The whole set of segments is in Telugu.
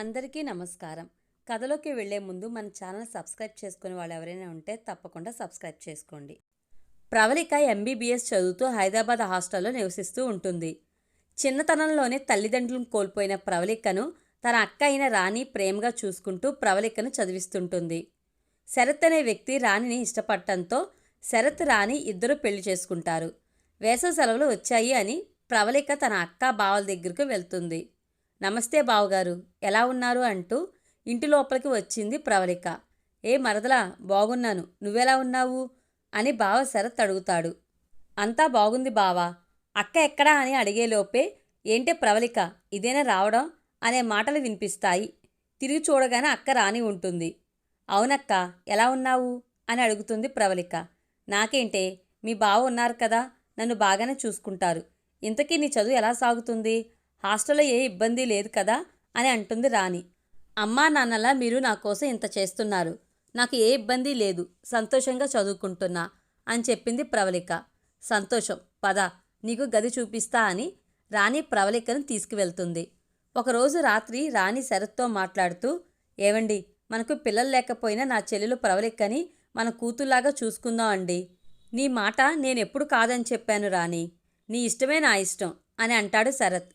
అందరికీ నమస్కారం. కథలోకి వెళ్ళే ముందు మన ఛానల్ సబ్స్క్రైబ్ చేసుకునే వాళ్ళు ఎవరైనా ఉంటే తప్పకుండా సబ్స్క్రైబ్ చేసుకోండి. ప్రవళిక ఎంబీబీఎస్ చదువుతూ హైదరాబాద్ హాస్టల్లో నివసిస్తూ ఉంటుంది. చిన్నతనంలోనే తల్లిదండ్రులను కోల్పోయిన ప్రవళికను తన అక్క అయిన రాణి ప్రేమగా చూసుకుంటూ ప్రవళికను చదివిస్తుంటుంది. శరత్ అనే వ్యక్తి రాణిని ఇష్టపడటంతో శరత్ రాణి ఇద్దరు పెళ్ళి చేసుకుంటారు. వేసవి సెలవులు వచ్చాయి అని ప్రవళిక తన అక్క బావల దగ్గరకు వెళ్తుంది. నమస్తే బావగారు ఎలా ఉన్నారు అంటూ ఇంటి లోపలికి వచ్చింది ప్రవళిక. ఏ మరదలా బాగున్నాను. నువ్వెలా ఉన్నావు? అని బావ శరత్ అడుగుతాడు. అంతా బాగుంది బావా. అక్క ఎక్కడా అని అడిగేలోపే ఏంటే ప్రవళిక ఇదేనా రావడం? అనే మాటలు వినిపిస్తాయి. తిరిగి చూడగానే అక్క రాని ఉంటుంది. అవునక్క ఎలా ఉన్నావు? అని అడుగుతుంది ప్రవళిక. నాకేంటే మీ బావ ఉన్నారు కదా నన్ను బాగానే చూసుకుంటారు. ఇంతకీ నీ చదువు ఎలా సాగుతుంది? హాస్టల్లో ఏ ఇబ్బంది లేదు కదా? అని అంటుంది రాణి. అమ్మా నాన్నలా మీరు నా కోసం ఇంత చేస్తున్నారు. నాకు ఏ ఇబ్బంది లేదు. సంతోషంగా చదువుకుంటున్నా అని చెప్పింది ప్రవళిక. సంతోషం. పద. నీకు గది చూపిస్తా అని రాణి ప్రవళికను తీసుకువెళ్తుంది. ఒకరోజు రాత్రి రాణి శరత్తో మాట్లాడుతూ ఏవండి మనకు పిల్లలు లేకపోయినా నా చెల్లెలు ప్రవళికని మన కూతుల్లాగా చూసుకుందాం అండి. నీ మాట నేనెప్పుడు కాదని చెప్పాను రాణి. నీ ఇష్టమే నా ఇష్టం అని అంటాడు శరత్.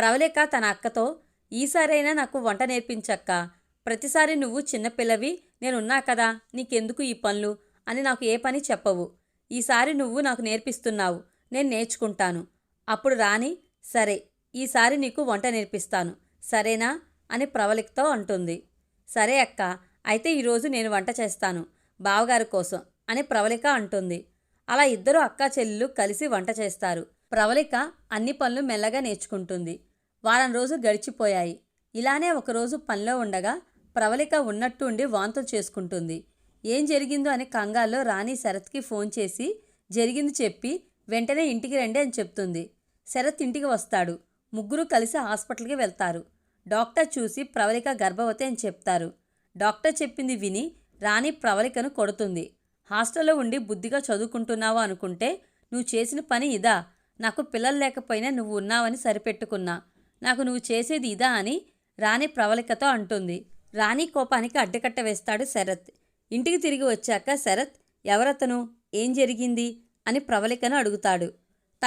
ప్రవళిక తన అక్కతో ఈసారైనా నాకు వంట నేర్పించక్క? ప్రతిసారి నువ్వు చిన్నపిల్లవి నేనున్నా కదా నీకెందుకు ఈ పనులు? అని నాకు ఏ పని చెప్పవు. ఈసారి నువ్వు నాకు నేర్పిస్తున్నావు నేను నేర్చుకుంటాను. అప్పుడు రాణి సరే ఈసారి నీకు వంట నేర్పిస్తాను. సరేనా? అని ప్రవళికతో అంటుంది. సరే అక్క అయితే ఈరోజు నేను వంట చేస్తాను బావగారి కోసం అని ప్రవళిక అంటుంది. అలా ఇద్దరు అక్కా చెల్లెలు కలిసి వంట చేస్తారు. ప్రవళిక అన్ని పనులు మెల్లగా నేర్చుకుంటుంది. వారం రోజు గడిచిపోయాయి. ఇలానే ఒకరోజు పనిలో ఉండగా ప్రవళిక ఉన్నట్టుండి వాంతులు చేసుకుంటుంది. ఏం జరిగిందో అని కంగాల్లో రాణి శరత్కి ఫోన్ చేసి జరిగింది చెప్పి వెంటనే ఇంటికి రండి అని చెప్తుంది. శరత్ ఇంటికి వస్తాడు. ముగ్గురు కలిసి హాస్పిటల్కి వెళ్తారు. డాక్టర్ చూసి ప్రవళిక గర్భవతి అని చెప్తారు. డాక్టర్ చెప్పింది విని రాణి ప్రవళికను కొడుతుంది. హాస్టల్లో ఉండి బుద్ధిగా చదువుకుంటున్నావా అనుకుంటే నువ్వు చేసిన పని ఇదా. నాకు పిల్లలు లేకపోయినా నువ్వు ఉన్నావని సరిపెట్టుకున్నా. నాకు నువ్వు చేసేది ఇదా అని రాణి ప్రవళికతో అంటుంది. రాణి కోపానికి అడ్డకట్ట వేస్తాడు శరత్. ఇంటికి తిరిగి వచ్చాక శరత్ ఎవరతను? ఏం జరిగింది? అని ప్రవళికను అడుగుతాడు.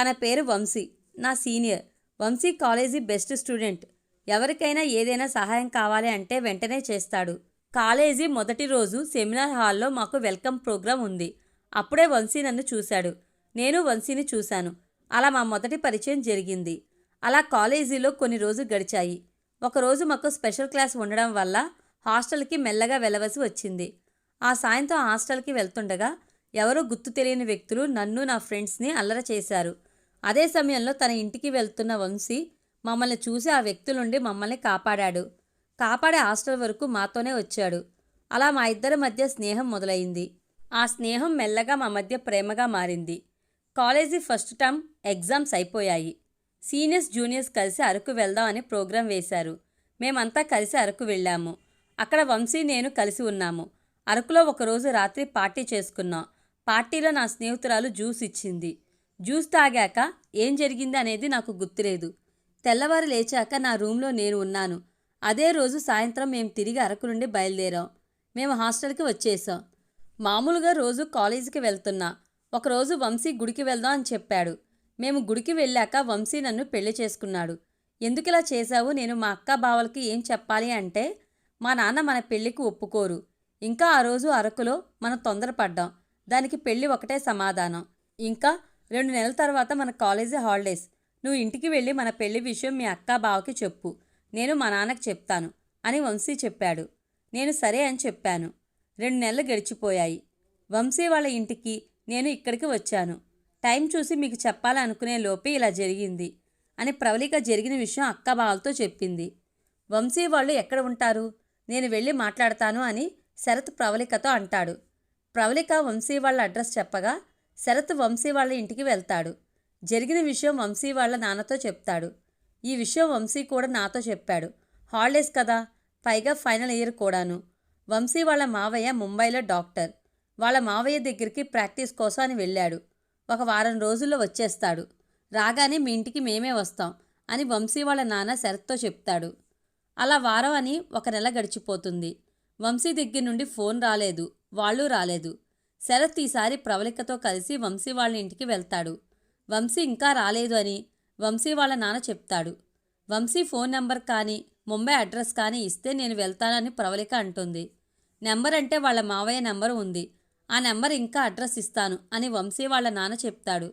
తన పేరు వంశీ నా senior. Vamsi college best student. ఎవరికైనా ఏదైనా సహాయం కావాలి అంటే వెంటనే చేస్తాడు. కాలేజీ మొదటి రోజు సెమినార్ హాల్లో మాకు వెల్కమ్ ప్రోగ్రాం ఉంది. అప్పుడే వంశీ నన్ను చూశాడు. నేను వంశీని చూశాను. అలా మా మొదటి పరిచయం జరిగింది. అలా కాలేజీలో కొన్ని రోజులు గడిచాయి. ఒకరోజు మాకు స్పెషల్ క్లాస్ ఉండడం వల్ల హాస్టల్కి మెల్లగా వెళ్ళవలసి వచ్చింది. ఆ సాయంత్రం హాస్టల్కి వెళ్తుండగా ఎవరో గుర్తు తెలియని వ్యక్తులు నన్ను నా ఫ్రెండ్స్ని అల్లర చేశారు. అదే సమయంలో తన ఇంటికి వెళ్తున్న వంశీ మమ్మల్ని చూసి ఆ వ్యక్తుల నుండి మమ్మల్ని కాపాడాడు. కాపాడే హాస్టల్ వరకు మాతోనే వచ్చాడు. అలా మా ఇద్దరి మధ్య స్నేహం మొదలైంది. ఆ స్నేహం మెల్లగా మా మధ్య ప్రేమగా మారింది. కాలేజీ ఫస్ట్ టర్మ్ ఎగ్జామ్స్ అయిపోయాయి. సీనియర్స్ జూనియర్స్ కలిసి అరకు వెళ్దాం అని ప్రోగ్రాం వేశారు. మేమంతా కలిసి అరకు వెళ్ళాము. అక్కడ వంశీ నేను కలిసి ఉన్నాము. అరకులో ఒకరోజు రాత్రి పార్టీ చేసుకున్నాం. పార్టీలో నా స్నేహితురాలు జ్యూస్ ఇచ్చింది. జ్యూస్ తాగాక ఏం జరిగింది అనేది నాకు గుర్తులేదు. తెల్లవారు లేచాక నా రూమ్లో నేను ఉన్నాను. అదే రోజు సాయంత్రం మేము తిరిగి అరకు నుండి బయలుదేరాం. మేము హాస్టల్కి వచ్చేసాం మామూలుగా రోజు కాలేజీకి వెళ్తున్నా. ఒకరోజు వంశీ గుడికి వెళ్దాం అని చెప్పాడు. మేము గుడికి వెళ్ళాక వంశీ నన్ను పెళ్ళి చేసుకున్నాడు. ఎందుకిలా చేశావు? నేను మా అక్క బావలకి ఏం చెప్పాలి అంటే మా నాన్న మన పెళ్ళికి ఒప్పుకోరు. ఇంకా ఆ రోజు అరకులో మనం తొందరపడ్డాం. దానికి పెళ్ళి ఒకటే సమాధానం. ఇంకా రెండు నెలల తర్వాత మన కాలేజీ హాలిడేస్. నువ్వు ఇంటికి వెళ్ళి మన పెళ్ళి విషయం మీ అక్క బావకి చెప్పు. నేను మా నాన్నకి చెప్తాను అని వంశీ చెప్పాడు. నేను సరే అని చెప్పాను. రెండు నెలలు గడిచిపోయాయి. వంశీ వాళ్ళ ఇంటికి నేను ఇక్కడికి వచ్చాను. టైం చూసి మీకు చెప్పాలనుకునే లోపే ఇలా జరిగింది అని ప్రవళిక జరిగిన విషయం అక్క బావలతో చెప్పింది. వంశీ వాళ్ళు ఎక్కడ ఉంటారు? నేను వెళ్ళి మాట్లాడతాను అని శరత్ ప్రవళికతో అంటాడు. ప్రవళిక వంశీ వాళ్ళ అడ్రస్ చెప్పగా శరత్ వంశీ వాళ్ళ ఇంటికి వెళ్తాడు. జరిగిన విషయం వంశీ వాళ్ళ నాన్నతో చెప్తాడు. ఈ విషయం వంశీ కూడా నాతో చెప్పాడు. హాలిడేస్ కదా పైగా ఫైనల్ ఇయర్ కూడాను. వంశీ వాళ్ళ మావయ్య ముంబైలో డాక్టర్. వాళ్ళ మావయ్య దగ్గరికి ప్రాక్టీస్ కోసం అని వెళ్ళాడు. ఒక వారం రోజుల్లో వచ్చేస్తాడు. రాగానే మీ ఇంటికి మేమే వస్తాం అని వంశీ వాళ్ళ నాన్న శరత్తో చెప్తాడు. అలా వారం అని ఒక నెల గడిచిపోతుంది. వంశీ దగ్గర నుండి ఫోన్ రాలేదు. వాళ్ళు రాలేదు. శరత్ ఈసారి ప్రవళికతో కలిసి వంశీ వాళ్ళ ఇంటికి వెళ్తాడు. వంశీ ఇంకా రాలేదు అని వంశీ వాళ్ళ నాన్న చెప్తాడు. వంశీ ఫోన్ నెంబర్ కానీ ముంబై అడ్రస్ కానీ ఇస్తే నేను వెళ్తానని ప్రవళిక అంటుంది. నెంబర్ అంటే వాళ్ళ మావయ్య నెంబర్ ఉంది. ఆ నెంబర్ ఇంకా అడ్రస్ ఇస్తాను అని వంశీ వాళ్ళ నాన్న చెప్తాడు.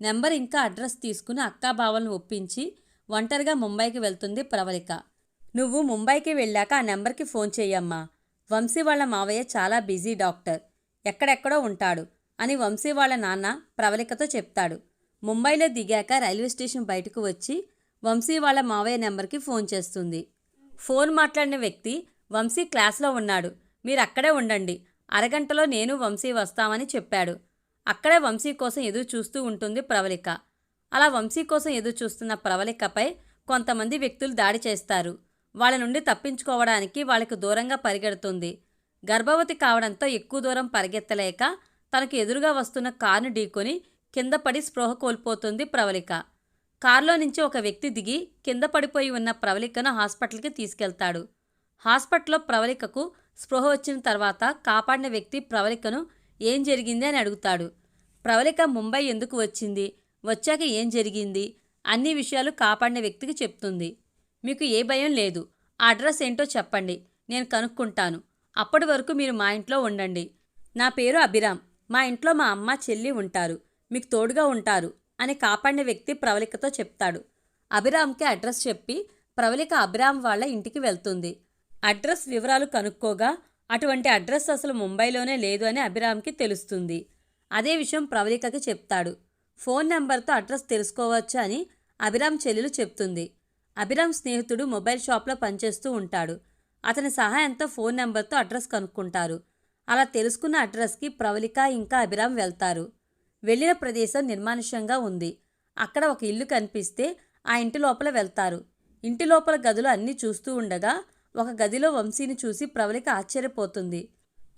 నెంబర్ ఇంకా అడ్రస్ తీసుకుని అక్కా బావలను ఒప్పించి ఒంటరిగా ముంబైకి వెళ్తుంది ప్రవళిక. నువ్వు ముంబైకి వెళ్ళాక ఆ నెంబర్కి ఫోన్ చెయ్యమ్మా. వంశీ వాళ్ళ మావయ్య చాలా బిజీ డాక్టర్. ఎక్కడెక్కడో ఉంటాడు అని వంశీ వాళ్ళ నాన్న ప్రవళికతో చెప్తాడు. ముంబైలో దిగాక రైల్వే స్టేషన్ బయటకు వచ్చి వంశీ వాళ్ళ మావయ్య నెంబర్కి ఫోన్ చేస్తుంది. ఫోన్ మాట్లాడిన వ్యక్తి వంశీ క్లాస్లో ఉన్నాడు. మీరు అక్కడే ఉండండి. అరగంటలో నేను వంశీ వస్తామని చెప్పాడు. అక్కడే వంశీ కోసం ఎదురు చూస్తూ ఉంటుంది ప్రవళిక. అలా వంశీ కోసం ఎదురు చూస్తున్న ప్రవళికపై కొంతమంది వ్యక్తులు దాడి చేస్తారు. వాళ్ళ నుండి తప్పించుకోవడానికి వాళ్ళకు దూరంగా పరిగెడుతుంది. గర్భవతి కావడంతో ఎక్కువ దూరం పరిగెత్తలేక తనకు ఎదురుగా వస్తున్న కారును ఢీకొని కింద పడి స్పృహ కోల్పోతుంది ప్రవళిక. కారులో నుంచి ఒక వ్యక్తి దిగి కింద పడిపోయి ఉన్న ప్రవళికను హాస్పిటల్కి తీసుకెళ్తాడు. హాస్పిటల్లో ప్రవళికకు స్పృహ వచ్చిన తర్వాత కాపాడిన వ్యక్తి ప్రవళికను ఏం జరిగింది అని అడుగుతాడు. ప్రవళిక ముంబై ఎందుకు వచ్చింది? వచ్చాక ఏం జరిగింది? అన్ని విషయాలు కాపాడిన వ్యక్తికి చెప్తుంది. మీకు ఏ భయం లేదు. ఆ అడ్రస్ ఏంటో చెప్పండి. నేను కనుక్కుంటాను. అప్పటి వరకు మీరు మా ఇంట్లో ఉండండి. నా పేరు అభిరామ్. మా ఇంట్లో మా అమ్మ చెల్లి ఉంటారు. మీకు తోడుగా ఉంటారు అని కాపాడిన వ్యక్తి ప్రవళికతో చెప్తాడు. అభిరామ్కి అడ్రస్ చెప్పి ప్రవళిక అభిరామ్ వాళ్ళ ఇంటికి వెళ్తుంది. అడ్రస్ వివరాలు కనుక్కోగా అటువంటి అడ్రస్ అసలు ముంబైలోనే లేదు అని అభిరామ్కి తెలుస్తుంది. అదే విషయం ప్రవళికకి చెప్తాడు. ఫోన్ నెంబర్తో అడ్రస్ తెలుసుకోవచ్చు అని అభిరామ్ చెల్లెలు చెప్తుంది. అభిరామ్ స్నేహితుడు మొబైల్ షాప్లో పనిచేస్తూ ఉంటాడు. అతని సహాయంతో ఫోన్ నెంబర్తో అడ్రస్ కనుక్కుంటారు. అలా తెలుసుకున్న అడ్రస్కి ప్రవళిక ఇంకా అభిరామ్ వెళ్తారు. వెళ్ళిన ప్రదేశం నిర్మానుష్యంగా ఉంది. అక్కడ ఒక ఇల్లు కనిపిస్తే ఆ ఇంటి లోపల వెళ్తారు. ఇంటి లోపల గదులు అన్నీ చూస్తూ ఉండగా ఒక గదిలో వంశీని చూసి ప్రవళిక ఆశ్చర్యపోతుంది.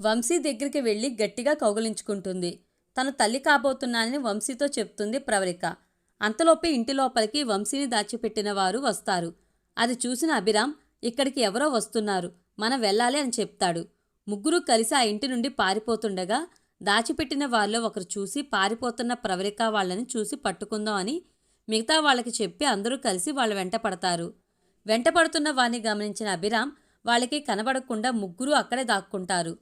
వంశీ దగ్గరికి వెళ్ళి గట్టిగా కౌగులించుకుంటుంది. తను తల్లి కాబోతున్నానని వంశీతో చెప్తుంది ప్రవళిక. అంతలోపే ఇంటి లోపలికి వంశీని దాచిపెట్టిన వారు వస్తారు. అది చూసిన అభిరామ్ ఇక్కడికి ఎవరో వస్తున్నారు. మనం వెళ్ళాలి అని చెప్తాడు. ముగ్గురు కలిసి ఆ ఇంటి నుండి పారిపోతుండగా దాచిపెట్టిన వారిలో ఒకరు చూసి పారిపోతున్న ప్రవళిక వాళ్ళని చూసి పట్టుకుందాం అని మిగతా వాళ్ళకి చెప్పి అందరూ కలిసి వాళ్ళ వెంట పడతారు. వెంట పడుతున్న గమనించిన అభిరామ్ వాళ్ళకి కనబడకుండా ముగ్గురు అక్కడే దాక్కుంటారు.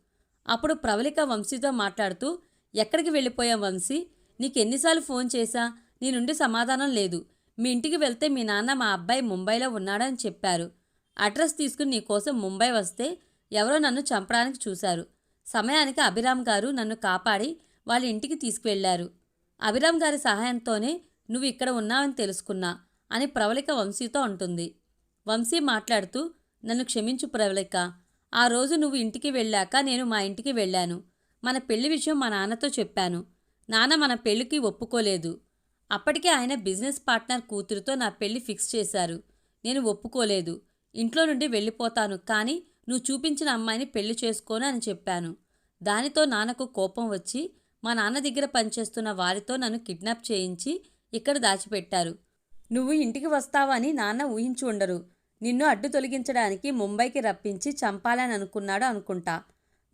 అప్పుడు ప్రవళిక వంశీతో మాట్లాడుతూ ఎక్కడికి వెళ్ళిపోయా వంశీ? నీకు ఎన్నిసార్లు ఫోన్ చేశా? నీ నుండి సమాధానం లేదు. మీ ఇంటికి వెళ్తే మీ నాన్న మా అబ్బాయి ముంబైలో ఉన్నాడని చెప్పారు. అడ్రస్ తీసుకుని నీకోసం ముంబై వస్తే ఎవరో నన్ను చంపడానికి చూశారు. సమయానికి అభిరామ్ గారు నన్ను కాపాడి వాళ్ళ ఇంటికి తీసుకువెళ్ళారు అభిరామ్ గారి సహాయంతోనే నువ్వు ఇక్కడ ఉన్నావని తెలుసుకున్నా అని ప్రవళిక వంశీతో అంటుంది. వంశీ మాట్లాడుతూ నన్ను క్షమించు ప్రవళిక. ఆ రోజు నువ్వు ఇంటికి వెళ్ళాక నేను మా ఇంటికి వెళ్ళాను. మన పెళ్ళి విషయం మా నాన్నతో చెప్పాను. నాన్న మన పెళ్ళికి ఒప్పుకోలేదు. అప్పటికే ఆయన బిజినెస్ పార్ట్నర్ కూతురుతో నా పెళ్ళి ఫిక్స్ చేశారు. నేను ఒప్పుకోలేదు. ఇంట్లో నుండి వెళ్ళిపోతాను కానీ నువ్వు చూపించిన అమ్మాయిని పెళ్ళి చేసుకోను అని చెప్పాను. దానితో నాన్నకు కోపం వచ్చి మా నాన్న దగ్గర పనిచేస్తున్న వారితో నన్ను కిడ్నాప్ చేయించి ఇక్కడ దాచిపెట్టారు. నువ్వు ఇంటికి వస్తావని నాన్న ఊహించి ఉండరు. నిన్ను అడ్డు తొలగించడానికి ముంబైకి రప్పించి చంపాలని అనుకున్నాడు అనుకుంటా.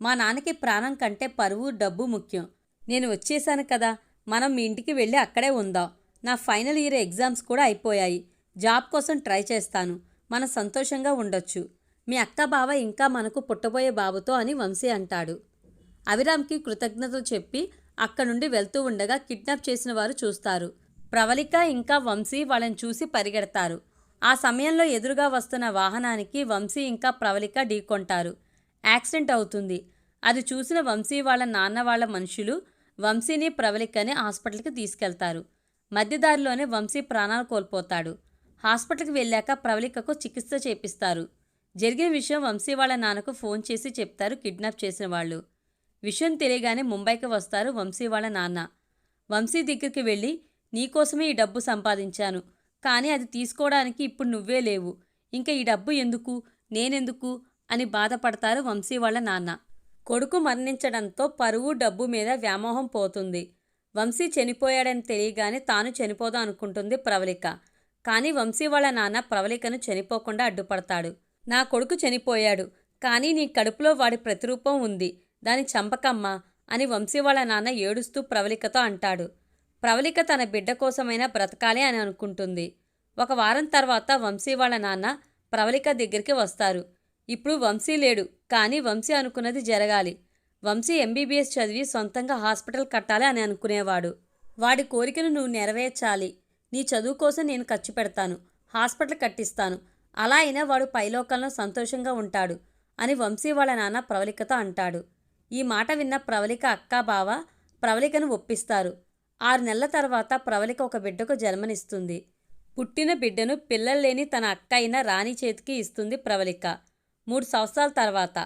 మా నాన్నకి ప్రాణం కంటే పరువు డబ్బు ముఖ్యం. నేను వచ్చేసాను కదా మనం మీ ఇంటికి వెళ్ళి అక్కడే ఉందాం. నా ఫైనల్ ఇయర్ ఎగ్జామ్స్ కూడా అయిపోయాయి. జాబ్ కోసం ట్రై చేస్తాను. మనం సంతోషంగా ఉండొచ్చు. మీ అక్క బావ ఇంకా మనకు పుట్టబోయే బాబుతో అని వంశీ అంటాడు. అవిరామ్కి కృతజ్ఞతలు చెప్పి అక్కడి నుండి వెళ్తూ ఉండగా కిడ్నాప్ చేసిన వారు చూస్తారు. ప్రవళిక ఇంకా వంశీ వాళ్ళని చూసి పరిగెడతారు. ఆ సమయంలో ఎదురుగా వస్తున్న వాహనానికి వంశీ ఇంకా ప్రవళిక ఢీకొంటారు. యాక్సిడెంట్ అవుతుంది. అది చూసిన వంశీ వాళ్ళ నాన్న వాళ్ళ మనుషులు వంశీని ప్రవళికని హాస్పిటల్కి తీసుకెళ్తారు. మధ్యదారిలోనే వంశీ ప్రాణాలు కోల్పోతాడు. హాస్పిటల్కి వెళ్ళాక ప్రవళికకు చికిత్స చేపిస్తారు. జరిగిన విషయం వంశీ వాళ్ళ నాన్నకు ఫోన్ చేసి చెప్తారు కిడ్నాప్ చేసిన వాళ్ళు. విషయం తెలియగానే ముంబైకి వస్తారు వంశీ వాళ్ళ నాన్న. వంశీ దగ్గరికి వెళ్ళి నీకోసమే ఈ డబ్బు సంపాదించాను. కానీ అది తీసుకోవడానికి ఇప్పుడు నువ్వే లేవు. ఇంకా ఈ డబ్బు ఎందుకు? నేనెందుకు? అని బాధపడతారు వంశీ వాళ్ళ నాన్న. కొడుకు మరణించడంతో పరువు డబ్బు మీద వ్యామోహం పోతుంది. వంశీ చనిపోయాడని తెలియగానే తాను చనిపోదాం అనుకుంటుంది ప్రవళిక. కానీ వంశీ వాళ్ళ నాన్న ప్రవళికను చనిపోకుండా అడ్డుపడతాడు. నా కొడుకు చనిపోయాడు. కానీ నీ కడుపులో వాడి ప్రతిరూపం ఉంది. దాని చంపకమ్మా అని వంశీ వాళ్ళ నాన్న ఏడుస్తూ ప్రవళికతో అంటాడు. ప్రవళిక తన బిడ్డ కోసమైనా బ్రతకాలి అని అనుకుంటుంది. ఒక వారం తర్వాత వంశీ వాళ్ళ నాన్న ప్రవళిక దగ్గరికి వస్తారు. ఇప్పుడు వంశీ లేడు కానీ వంశీ అనుకున్నది జరగాలి. వంశీ ఎంబీబీఎస్ చదివి సొంతంగా హాస్పిటల్ కట్టాలి అని అనుకునేవాడు. వాడి కోరికను నువ్వు నెరవేర్చాలి. నీ చదువు కోసం నేను ఖర్చు పెడతాను హాస్పిటల్ కట్టిస్తాను. అలా అయినా వాడు పైలోకంలో సంతోషంగా ఉంటాడు అని వంశీ వాళ్ళ నాన్న ప్రవళికతో అంటాడు. ఈ మాట విన్న ప్రవళిక అక్కా బావ ప్రవళికను ఒప్పిస్తారు. ఆరు నెలల తర్వాత ప్రవళిక ఒక బిడ్డకు జన్మనిస్తుంది. పుట్టిన బిడ్డను పిల్లల్లేని తన అక్క అయిన రాణి చేతికి ఇస్తుంది ప్రవళిక. మూడు సంవత్సరాల తర్వాత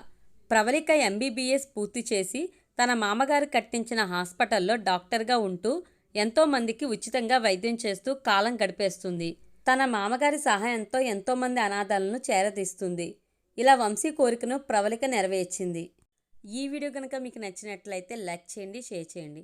ప్రవళిక ఎంబీబీఎస్ పూర్తి చేసి తన మామగారు కట్టించిన హాస్పిటల్లో డాక్టర్గా ఉంటూ ఎంతోమందికి ఉచితంగా వైద్యం చేస్తూ కాలం గడిపేస్తుంది. తన మామగారి సహాయంతో ఎంతోమంది అనాథాలను చేరదీస్తుంది. ఇలా వంశీ కోరికను ప్రవళిక నెరవేర్చింది. ఈ వీడియో కనుక మీకు నచ్చినట్లయితే లైక్ చేయండి షేర్ చేయండి.